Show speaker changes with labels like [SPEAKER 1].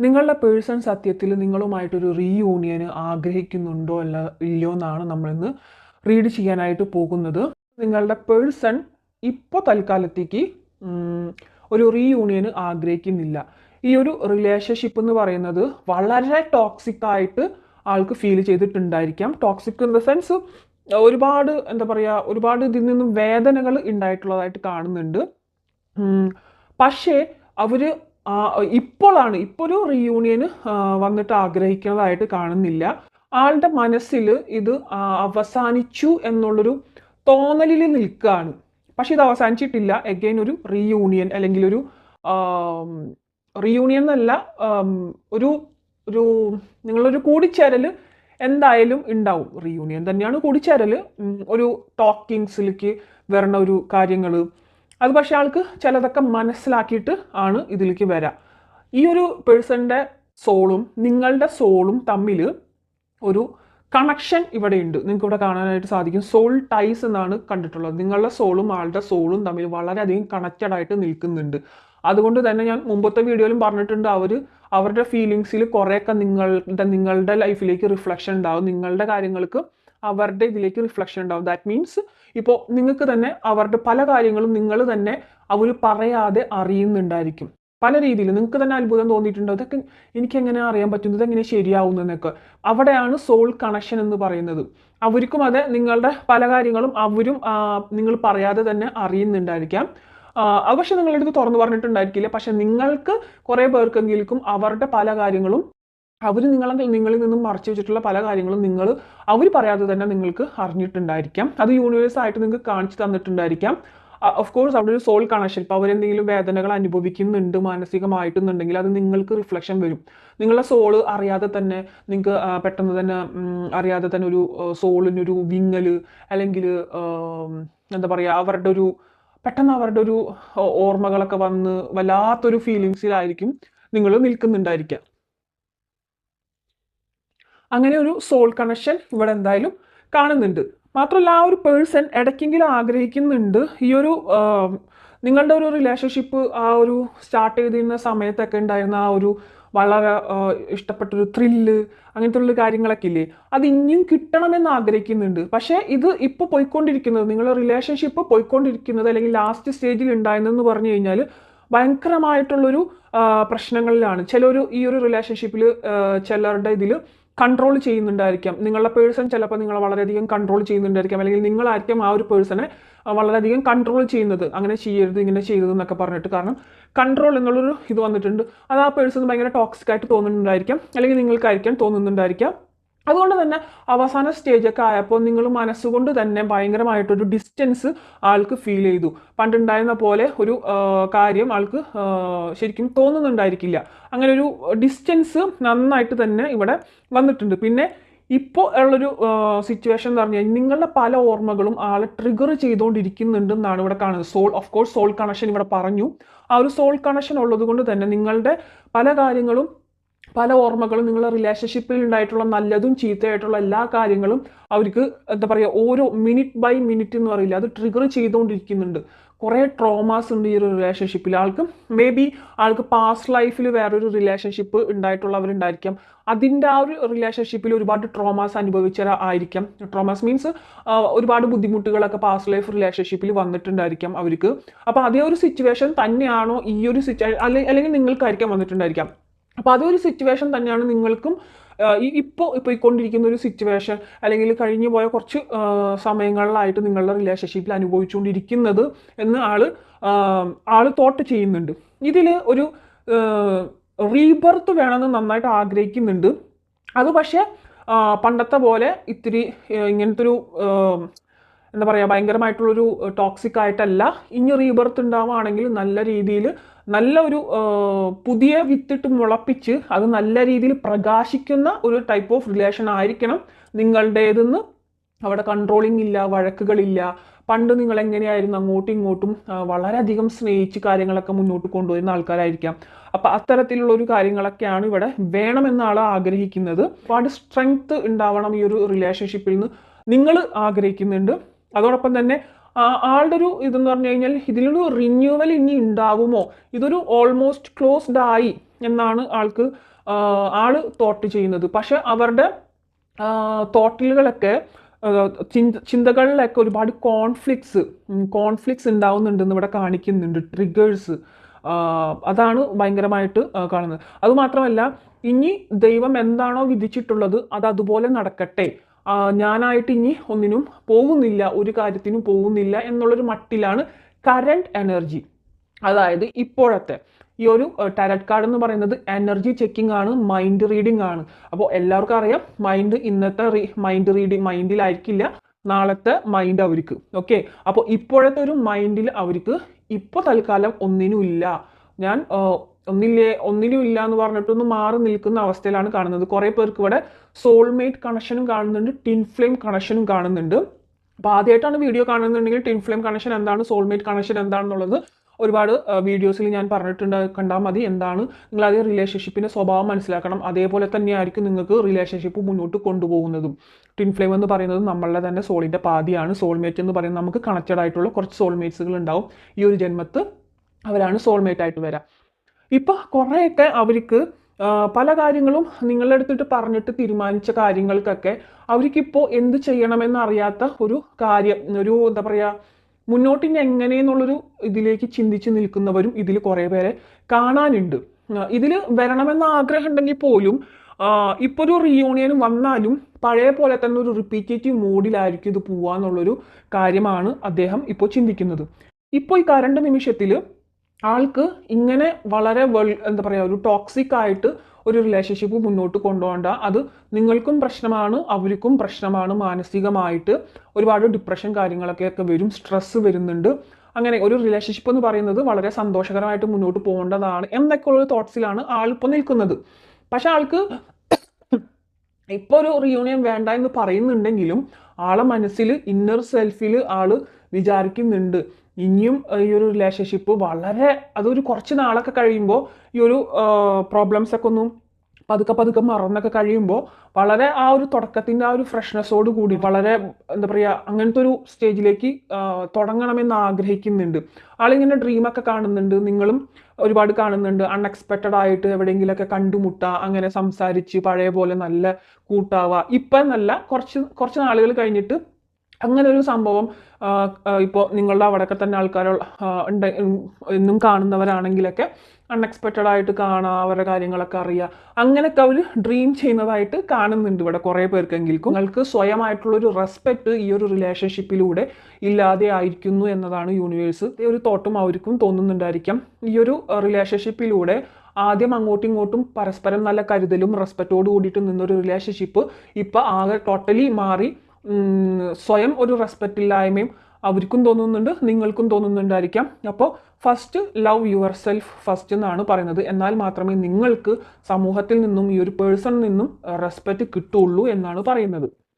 [SPEAKER 1] നിങ്ങളുടെ പേഴ്സൺ സത്യത്തിൽ നിങ്ങളുമായിട്ടൊരു റീയൂണിയന് ആഗ്രഹിക്കുന്നുണ്ടോ അല്ല ഇല്ലയോ എന്നാണ് നമ്മളിന്ന് റീഡ് ചെയ്യാനായിട്ട് പോകുന്നത്. നിങ്ങളുടെ പേഴ്സൺ ഇപ്പോൾ തൽക്കാലത്തേക്ക് ഒരു റീയൂണിയന് ആഗ്രഹിക്കുന്നില്ല. ഈ ഒരു റിലേഷൻഷിപ്പ് എന്ന് പറയുന്നത് വളരെ ടോക്സിക് ആയിട്ട് ആൾക്ക് ഫീൽ ചെയ്തിട്ടുണ്ടായിരിക്കാം. ടോക്സിക് ഇൻ ദ സെൻസ് ഒരുപാട് എന്താ പറയുക ഒരുപാട് ഇതിൽ നിന്നും വേദനകൾ ഉണ്ടായിട്ടുള്ളതായിട്ട് കാണുന്നുണ്ട്. പക്ഷേ അവർ ഇപ്പോഴാണ് ഇപ്പോൾ ഒരു റീയൂണിയന് വന്നിട്ട് ആഗ്രഹിക്കുന്നതായിട്ട് കാണുന്നില്ല. ആളുടെ മനസ്സിൽ ഇത് അവസാനിച്ചു എന്നുള്ളൊരു തോന്നലിൽ നിൽക്കുകയാണ് പക്ഷേ ഇത് അവസാനിച്ചിട്ടില്ല. എഗെയിൻ ഒരു റീയൂണിയൻ അല്ലെങ്കിൽ ഒരു റീയൂണിയൻ എന്നല്ല ഒരു ഒരു നിങ്ങളൊരു കൂടിച്ചേരൽ എന്തായാലും ഉണ്ടാവും റീയൂണിയൻ തന്നെയാണ് കൂടിച്ചേരൽ ഒരു ടോക്കിങ്സിലേക്ക് വരണ ഒരു കാര്യങ്ങൾ അത് പക്ഷേ ആൾക്ക് ചിലതൊക്കെ മനസ്സിലാക്കിയിട്ട് ആണ് ഇതിലേക്ക് വരാം. ഈ ഒരു പേഴ്സണിന്റെ സോളും നിങ്ങളുടെ സോളും തമ്മിൽ ഒരു കണക്ഷൻ ഇവിടെ ഉണ്ട്. നിങ്ങൾക്ക് ഇവിടെ കാണാനായിട്ട് സാധിക്കും. സോൾ ടൈസ് എന്നാണ് കണ്ടിട്ടുള്ളത്. നിങ്ങളുടെ സോളും ആളുടെ സോളും തമ്മിൽ വളരെയധികം കണക്റ്റഡ് ആയിട്ട് നിൽക്കുന്നുണ്ട്. അതുകൊണ്ട് തന്നെ ഞാൻ മുമ്പത്തെ വീഡിയോയിലും പറഞ്ഞിട്ടുണ്ട് അവർ അവരുടെ ഫീലിങ്സിൽ കുറേയൊക്കെ നിങ്ങളുടെ നിങ്ങളുടെ ലൈഫിലേക്ക് റിഫ്ലക്ഷൻ ഉണ്ടാവും. നിങ്ങളുടെ കാര്യങ്ങൾക്ക് അവരുടെ ഇതിലേക്ക് റിഫ്ലക്ഷൻ ഉണ്ടാവും. ദാറ്റ് മീൻസ് ഇപ്പോൾ നിങ്ങൾക്ക് തന്നെ അവരുടെ പല കാര്യങ്ങളും നിങ്ങൾ തന്നെ അവർ പറയാതെ അറിയുന്നുണ്ടായിരിക്കും. പല രീതിയിൽ നിങ്ങൾക്ക് തന്നെ അത്ഭുതം തോന്നിയിട്ടുണ്ടോ അതൊക്കെ എനിക്ക് എങ്ങനെ അറിയാൻ പറ്റുന്നത് ഇതെങ്ങനെ ശരിയാവുന്നതെന്നൊക്കെ അവിടെയാണ് സോൾ കണക്ഷൻ എന്ന് പറയുന്നത്. അവർക്കും അതെ നിങ്ങളുടെ പല കാര്യങ്ങളും അവരും നിങ്ങൾ പറയാതെ തന്നെ അറിയുന്നുണ്ടായിരിക്കാം. പക്ഷെ നിങ്ങളുടെ അടുത്ത് തുറന്നു പറഞ്ഞിട്ടുണ്ടായിരിക്കില്ല. പക്ഷെ നിങ്ങൾക്ക് കുറേ പേർക്കെങ്കിലും അവരുടെ പല കാര്യങ്ങളും അവർ നിങ്ങളെ നിങ്ങളിൽ നിന്നും മറച്ചു വെച്ചിട്ടുള്ള പല കാര്യങ്ങളും നിങ്ങൾ അവർ പറയാതെ തന്നെ നിങ്ങൾക്ക് അറിഞ്ഞിട്ടുണ്ടായിരിക്കാം. അത് യൂണിവേഴ്സ് ആയിട്ട് നിങ്ങൾക്ക് കാണിച്ചു തന്നിട്ടുണ്ടായിരിക്കാം. ഓഫ് കോഴ്സ് അവിടെ ഒരു സോൾ കണക്ഷൻ ഇപ്പോൾ അവരെന്തെങ്കിലും വേദനകൾ അനുഭവിക്കുന്നുണ്ട് മാനസികമായിട്ടെന്നുണ്ടെങ്കിൽ അത് നിങ്ങൾക്ക് റിഫ്ലക്ഷൻ വരും. നിങ്ങളുടെ സോൾ അറിയാതെ തന്നെ നിങ്ങൾക്ക് പെട്ടെന്ന് തന്നെ അറിയാതെ തന്നെ ഒരു സോളിനൊരു വിങ്ങൽ അല്ലെങ്കിൽ എന്താ പറയുക അവരുടെ ഒരു പെട്ടെന്ന് അവരുടെ ഒരു ഓർമ്മകളൊക്കെ വന്ന് വല്ലാത്തൊരു ഫീലിങ്സിലായിരിക്കും നിങ്ങൾ നിൽക്കുന്നുണ്ടായിരിക്കാം അങ്ങനെ ഒരു സോൾ കണക്ഷൻ ഇവിടെ എന്തായാലും കാണുന്നുണ്ട്. മാത്രമല്ല ആ ഒരു പേഴ്സൺ ഇടയ്ക്കെങ്കിലും ആഗ്രഹിക്കുന്നുണ്ട്. ഈ ഒരു നിങ്ങളുടെ ഒരു റിലേഷൻഷിപ്പ് ആ ഒരു സ്റ്റാർട്ട് ചെയ്തിരുന്ന സമയത്തൊക്കെ ഉണ്ടായിരുന്ന ആ ഒരു വളരെ ഇഷ്ടപ്പെട്ടൊരു ത്രില്ല് അങ്ങനത്തെ ഉള്ള കാര്യങ്ങളൊക്കെ ഇല്ലേ? അത് ഇനിയും കിട്ടണമെന്ന് ആഗ്രഹിക്കുന്നുണ്ട്. പക്ഷേ ഇത് ഇപ്പോൾ പോയിക്കൊണ്ടിരിക്കുന്നത് നിങ്ങളുടെ റിലേഷൻഷിപ്പ് പോയിക്കൊണ്ടിരിക്കുന്നത് അല്ലെങ്കിൽ ലാസ്റ്റ് സ്റ്റേജിൽ ഉണ്ടായിരുന്നെന്ന് പറഞ്ഞു കഴിഞ്ഞാൽ ഭയങ്കരമായിട്ടുള്ളൊരു പ്രശ്നങ്ങളിലാണ്. ചിലർ ഈ ഒരു റിലേഷൻഷിപ്പിൽ ചിലരുടെ ഇതിൽ കൺട്രോൾ ചെയ്യുന്നുണ്ടായിരിക്കാം. നിങ്ങളുടെ പേഴ്സൺ ചിലപ്പോൾ നിങ്ങളെ വളരെയധികം കൺട്രോൾ ചെയ്യുന്നുണ്ടായിരിക്കാം. അല്ലെങ്കിൽ നിങ്ങളായിരിക്കും ആ ഒരു പേഴ്സണെ വളരെയധികം കൺട്രോൾ ചെയ്യുന്നത്. അങ്ങനെ ചെയ്യരുത് ഇങ്ങനെ ചെയ്തത് എന്നൊക്കെ പറഞ്ഞിട്ട്. കാരണം കൺട്രോൾ എന്നുള്ളൊരു ഇത് വന്നിട്ടുണ്ട്. അത് ആ പേഴ്സൺ ഭയങ്കര ടോക്സിക് ആയിട്ട് തോന്നുന്നുണ്ടായിരിക്കാം. അല്ലെങ്കിൽ നിങ്ങൾക്കായിരിക്കാം തോന്നുന്നുണ്ടായിരിക്കാം. അതുകൊണ്ട് തന്നെ അവസാന സ്റ്റേജൊക്കെ ആയപ്പോൾ നിങ്ങൾ മനസ്സുകൊണ്ട് തന്നെ ഭയങ്കരമായിട്ടൊരു ഡിസ്റ്റൻസ് ആൾക്ക് ഫീൽ ചെയ്തു. പണ്ടുണ്ടായിരുന്ന പോലെ ഒരു കാര്യം ആൾക്ക് ശരിക്കും തോന്നുന്നുണ്ടായിരിക്കില്ല. അങ്ങനെ ഒരു ഡിസ്റ്റൻസ് നന്നായിട്ട് തന്നെ ഇവിടെ വന്നിട്ടുണ്ട്. പിന്നെ ഇപ്പോൾ ഉള്ളൊരു സിറ്റുവേഷൻ എന്ന് പറഞ്ഞു നിങ്ങളുടെ പല ഓർമ്മകളും ആളെ ട്രിഗർ ചെയ്തുകൊണ്ടിരിക്കുന്നുണ്ട് എന്നാണ് ഇവിടെ കാണുന്നത്. Soul of course soul connection ഇവിടെ പറഞ്ഞു. ആ ഒരു സോൾ കണക്ഷൻ ഉള്ളത് കൊണ്ട് തന്നെ നിങ്ങളുടെ പല കാര്യങ്ങളും പല ഓർമ്മകളും നിങ്ങളുടെ റിലേഷൻഷിപ്പിൽ ഉണ്ടായിട്ടുള്ള നല്ലതും ചീത്തയായിട്ടുള്ള എല്ലാ കാര്യങ്ങളും അവർക്ക് എന്താ പറയുക ഓരോ മിനിറ്റ് ബൈ മിനിറ്റ് എന്ന് പറയില്ല അത് ട്രിഗർ ചെയ്തുകൊണ്ടിരിക്കുന്നുണ്ട്. കുറേ ട്രോമാസ് ഉണ്ട് ഈ ഒരു റിലേഷൻഷിപ്പിൽ ആൾക്ക് മേ ബി ആൾക്ക് പാസ്റ്റ് ലൈഫിൽ വേറൊരു റിലേഷൻഷിപ്പ് ഉണ്ടായിട്ടുള്ളവരുണ്ടായിരിക്കാം. അതിന്റെ ആ ഒരു റിലേഷൻഷിപ്പിൽ ഒരുപാട് ട്രോമാസ് അനുഭവിച്ച ആയിരിക്കാം. ട്രോമാസ് മീൻസ് ഒരുപാട് ബുദ്ധിമുട്ടുകളൊക്കെ പാസ്റ്റ് ലൈഫ് റിലേഷൻഷിപ്പിൽ വന്നിട്ടുണ്ടായിരിക്കാം അവർക്ക്. അപ്പോൾ അതേ ഒരു സിറ്റുവേഷൻ തന്നെയാണോ ഈ ഒരു സിറ്റുവേഷൻ അല്ലെങ്കിൽ നിങ്ങൾക്കായിരിക്കാം വന്നിട്ടുണ്ടായിരിക്കാം. അപ്പോൾ അതൊരു സിറ്റുവേഷൻ തന്നെയാണ് നിങ്ങൾക്കും ഇപ്പോൾ ഇപ്പോൾ കൊണ്ടിരിക്കുന്ന ഒരു സിറ്റുവേഷൻ അല്ലെങ്കിൽ കഴിഞ്ഞു പോയ കുറച്ച് സമയങ്ങളിലായിട്ട് നിങ്ങളുടെ റിലേഷൻഷിപ്പിൽ അനുഭവിച്ചുകൊണ്ടിരിക്കുന്നത് എന്ന് ആൾ ആൾ തോട്ട് ചെയ്യുന്നുണ്ട്. ഇതിൽ ഒരു റീബർത്ത് വേണമെന്ന് നന്നായിട്ട് ആഗ്രഹിക്കുന്നുണ്ട്. അത് പക്ഷേ പണ്ടത്തെ പോലെ ഇത്തിരി ഇങ്ങനത്തെ ഒരു എന്താ പറയുക ഭയങ്കരമായിട്ടുള്ളൊരു ടോക്സിക് ആയിട്ടല്ല. ഇനി റീബർത്ത് ഉണ്ടാവുകയാണെങ്കിൽ നല്ല രീതിയിൽ നല്ല ഒരു പുതിയ വിത്തിട്ട് മുളപ്പിച്ച് അത് നല്ല രീതിയിൽ പ്രകാശിക്കുന്ന ഒരു ടൈപ്പ് ഓഫ് റിലേഷൻ ആയിരിക്കണം നിങ്ങളുടേതെന്ന്. അവിടെ കൺട്രോളിംഗ് ഇല്ല വഴക്കുകളില്ല. പണ്ട് നിങ്ങൾ എങ്ങനെയായിരുന്നു അങ്ങോട്ടും ഇങ്ങോട്ടും വളരെയധികം സ്നേഹിച്ച് കാര്യങ്ങളൊക്കെ മുന്നോട്ട് കൊണ്ടുവരുന്ന ആൾക്കാരായിരിക്കാം. അപ്പൊ അത്തരത്തിലുള്ള ഒരു കാര്യങ്ങളൊക്കെയാണ് ഇവിടെ വേണമെന്നാണ് ആൾ ആഗ്രഹിക്കുന്നത്. ഒരുപാട് സ്ട്രെങ്ത് ഉണ്ടാവണം ഈ ഒരു റിലേഷൻഷിപ്പിൽ നിന്ന്. നിങ്ങൾ ആഗ്രഹിക്കുന്നുണ്ട്. അതോടൊപ്പം തന്നെ ആളുടെ ഒരു ഇതെന്ന് പറഞ്ഞു കഴിഞ്ഞാൽ ഇതിലൊരു റിന്യൂവൽ ഇനി ഉണ്ടാവുമോ? ഇതൊരു ഓൾമോസ്റ്റ് ക്ലോസ്ഡ് ആയി എന്നാണ് ആൾക്ക് ആൾ തോട്ട് ചെയ്യുന്നത്. പക്ഷെ അവരുടെ തോട്ടലുകളൊക്കെ ചിന്ത ചിന്തകളിലൊക്കെ ഒരുപാട് കോൺഫ്ലിക്ട്സ് കോൺഫ്ലിക്ട്സ് ഉണ്ടാവുന്നുണ്ടെന്ന് ഇവിടെ കാണിക്കുന്നുണ്ട് ട്രിഗേഴ്സ് അതാണ് ഭയങ്കരമായിട്ട് കാണുന്നത്. അതുമാത്രമല്ല ഇനി ദൈവം എന്താണോ വിധിച്ചിട്ടുള്ളത് അത് അതുപോലെ നടക്കട്ടെ. ഞാനായിട്ട് ഇനി ഒന്നിനും പോകുന്നില്ല ഒരു കാര്യത്തിനും പോകുന്നില്ല എന്നുള്ളൊരു മട്ടിലാണ് കറണ്ട് എനർജി അതായത് ഇപ്പോഴത്തെ ഈ ഒരു ടാരറ്റ് കാർഡ് എന്ന് പറയുന്നത് എനർജി ചെക്കിംഗ് ആണ് മൈൻഡ് റീഡിംഗ് ആണ്. അപ്പോൾ എല്ലാവർക്കും അറിയാം മൈൻഡ് ഇന്നത്തെ റീ മൈൻഡ് റീഡിംഗ് മൈൻഡിലായിരിക്കില്ല നാളത്തെ മൈൻഡ് അവർക്ക്. ഓക്കെ അപ്പോൾ ഇപ്പോഴത്തെ ഒരു മൈൻഡിൽ അവർക്ക് ഇപ്പോൾ തൽക്കാലം ഒന്നിനും ഇല്ല. ഞാൻ ഒന്നില്ലേ ഒന്നിലും ഇല്ല എന്ന് പറഞ്ഞിട്ടൊന്ന് മാറി നിൽക്കുന്ന അവസ്ഥയിലാണ് കാണുന്നത്. കുറേ പേർക്ക് ഇവിടെ സോൾമേറ്റ് കണക്ഷനും കാണുന്നുണ്ട് ടിൻ ഫ്ലെയിം കണക്ഷനും കാണുന്നുണ്ട്. അപ്പോൾ ആദ്യമായിട്ടാണ് വീഡിയോ കാണുന്നുണ്ടെങ്കിൽ ടിൻ ഫ്ലെയിം കണക്ഷൻ എന്താണ് സോൾമേറ്റ് കണക്ഷൻ എന്താണെന്നുള്ളത് ഒരുപാട് വീഡിയോസിൽ ഞാൻ പറഞ്ഞിട്ടുണ്ട് കണ്ടാൽ മതി എന്താണ്. നിങ്ങൾ അതേ റിലേഷൻഷിപ്പിന്റെ സ്വഭാവം മനസ്സിലാക്കണം. അതേപോലെ തന്നെയായിരിക്കും നിങ്ങൾക്ക് റിലേഷൻഷിപ്പ് മുന്നോട്ട് കൊണ്ടുപോകുന്നതും. ട്വിൻ ഫ്ലെയിം എന്ന് പറയുന്നത് നമ്മളുടെ തന്നെ സോളിന്റെ പാതിയാണ്. സോൾമേറ്റ് എന്ന് പറയുന്നത് നമുക്ക് കണക്റ്റഡ് ആയിട്ടുള്ള കുറച്ച് സോൾമേറ്റ്സുകൾ ഉണ്ടാവും. ഈ ഒരു ജന്മത്ത് അവരാണ് സോൾമേറ്റ് ആയിട്ട് വരാം. ഇപ്പോൾ കുറേയൊക്കെ അവർക്ക് പല കാര്യങ്ങളും നിങ്ങളുടെ അടുത്തിട്ട് പറഞ്ഞിട്ട് തീരുമാനിച്ച കാര്യങ്ങൾക്കൊക്കെ അവർക്കിപ്പോൾ എന്ത് ചെയ്യണമെന്ന് അറിയാത്ത ഒരു കാര്യം ഒരു എന്താ പറയുക മുന്നോട്ട് ഇനി എങ്ങനെയെന്നുള്ളൊരു ഇതിലേക്ക് ചിന്തിച്ച് നിൽക്കുന്നവരും ഇതിൽ കുറേ പേരെ കാണാനുണ്ട്. ഇതിൽ വരണമെന്ന ആഗ്രഹം ഉണ്ടെങ്കിൽ പോലും ഇപ്പോൾ ഒരു റീയൂണിയൻ വന്നാലും പഴയ പോലെ തന്നെ ഒരു റിപ്പീറ്റേറ്റീവ് മോഡിലായിരിക്കും ഇത് പോവാന്നുള്ളൊരു കാര്യമാണ് അദ്ദേഹം ഇപ്പോൾ ചിന്തിക്കുന്നത്. ഇപ്പോൾ ഈ കരണ്ട് നിമിഷത്തിൽ ആൾക്ക് ഇങ്ങനെ വളരെ വെൾ എന്താ പറയുക ഒരു ടോക്സിക് ആയിട്ട് ഒരു റിലേഷൻഷിപ്പ് മുന്നോട്ട് കൊണ്ടുപോകേണ്ട. അത് നിങ്ങൾക്കും പ്രശ്നമാണ് അവർക്കും പ്രശ്നമാണ് മാനസികമായിട്ട് ഒരുപാട് ഡിപ്രഷൻ കാര്യങ്ങളൊക്കെ ഒക്കെ വരും സ്ട്രെസ്സ് വരുന്നുണ്ട്. അങ്ങനെ ഒരു റിലേഷൻഷിപ്പ് എന്ന് പറയുന്നത് വളരെ സന്തോഷകരമായിട്ട് മുന്നോട്ട് പോകേണ്ടതാണ് എന്നൊക്കെയുള്ള തോട്ട്സിലാണ് ആളിപ്പോൾ നിൽക്കുന്നത്. പക്ഷെ ആൾക്ക് ഇപ്പോൾ ഒരു റിയൂണിയൻ വേണ്ട എന്ന് പറയുന്നുണ്ടെങ്കിലും ആളെ മനസ്സിൽ ഇന്നർ സെൽഫിൽ ആൾ വിചാരിക്കുന്നുണ്ട്. ഇനിയും ഈ ഒരു റിലേഷൻഷിപ്പ് വളരെ അതൊരു കുറച്ച് നാളൊക്കെ കഴിയുമ്പോൾ ഈ ഒരു പ്രോബ്ലംസ് ഒക്കെ ഒന്നും പതുക്കെ പതുക്കെ മറന്നൊക്കെ കഴിയുമ്പോൾ വളരെ ആ ഒരു തുടക്കത്തിന്റെ ആ ഒരു ഫ്രഷ്നെസ്സോട് കൂടി വളരെ എന്താ പറയുക അങ്ങനത്തെ ഒരു സ്റ്റേജിലേക്ക് തുടങ്ങണമെന്ന് ആഗ്രഹിക്കുന്നുണ്ട്. ആളിങ്ങനെ ഡ്രീമൊക്കെ കാണുന്നുണ്ട് നിങ്ങളും ഒരുപാട് കാണുന്നുണ്ട്. അൺഎക്സ്പെക്റ്റഡ് ആയിട്ട് എവിടെയെങ്കിലുമൊക്കെ കണ്ടുമുട്ടുക അങ്ങനെ സംസാരിച്ച് പഴയ പോലെ നല്ല കൂട്ടാവുക. ഇപ്പം നല്ല കുറച്ച് കുറച്ച് നാളുകൾ കഴിഞ്ഞിട്ട് അങ്ങനെ ഒരു സംഭവം ഇപ്പോൾ നിങ്ങളുടെ അവിടെയൊക്കെ തന്നെ ആൾക്കാർ ഉണ്ട് എന്നും കാണുന്നവരാണെങ്കിലൊക്കെ അൺഎക്സ്പെക്റ്റഡ് ആയിട്ട് കാണുക അവരുടെ കാര്യങ്ങളൊക്കെ അറിയുക അങ്ങനെയൊക്കെ അവർ ഡ്രീം ചെയ്യുന്നതായിട്ട് കാണുന്നുണ്ട് ഇവിടെ കുറേ പേർക്കെങ്കിലും. നിങ്ങൾക്ക് സ്വയമായിട്ടുള്ളൊരു റെസ്പെക്റ്റ് ഈ ഒരു റിലേഷൻഷിപ്പിലൂടെ ഇല്ലാതെ ആയിരിക്കുന്നു എന്നതാണ് യൂണിവേഴ്സ് ഒരു തോട്ടും അവർക്കും തോന്നുന്നുണ്ടായിരിക്കാം. ഈ ഒരു റിലേഷൻഷിപ്പിലൂടെ ആദ്യം അങ്ങോട്ടും ഇങ്ങോട്ടും പരസ്പരം നല്ല കരുതലും റെസ്പെക്റ്റോട് കൂടിയിട്ട് നിന്നൊരു റിലേഷൻഷിപ്പ് ഇപ്പോൾ ആകെ ടോട്ടലി മാറി സ്വയം ഒരു റെസ്പെക്റ്റ് ഇല്ലായ്മയും അവർക്കും തോന്നുന്നുണ്ട് നിങ്ങൾക്കും തോന്നുന്നുണ്ടായിരിക്കാം. അപ്പോൾ first love yourself first എന്നാണ് പറയുന്നത്. എന്നാൽ മാത്രമേ നിങ്ങൾക്ക് സമൂഹത്തിൽ നിന്നും ഈ ഒരു പേഴ്സണിൽ നിന്നും റെസ്പെക്റ്റ് കിട്ടുള്ളൂ എന്നാണ് പറയുന്നത്.